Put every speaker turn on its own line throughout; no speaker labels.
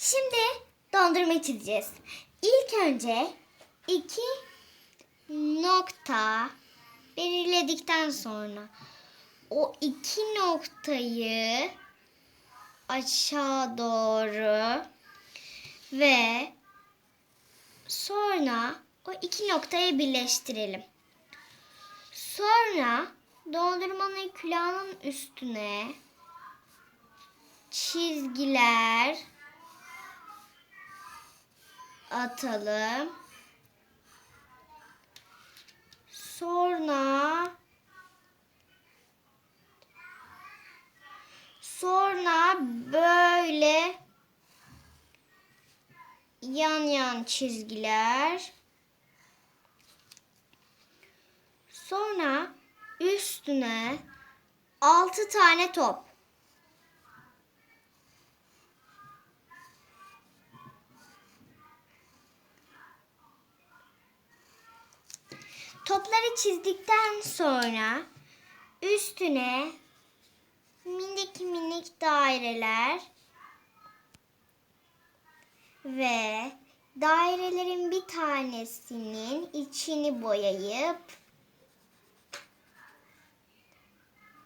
Şimdi dondurma çizeceğiz. İlk önce iki nokta belirledikten sonra o iki noktayı aşağı doğru ve sonra o iki noktayı birleştirelim. Sonra dondurmanın külahının üstüne çizgiler atalım. Sonra sonra böyle yan yan çizgiler. Sonra üstüne altı tane top. Topları çizdikten sonra üstüne minik minik daireler ve dairelerin bir tanesinin içini boyayıp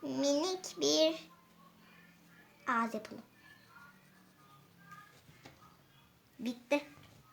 minik bir ağız yapalım. Bitti.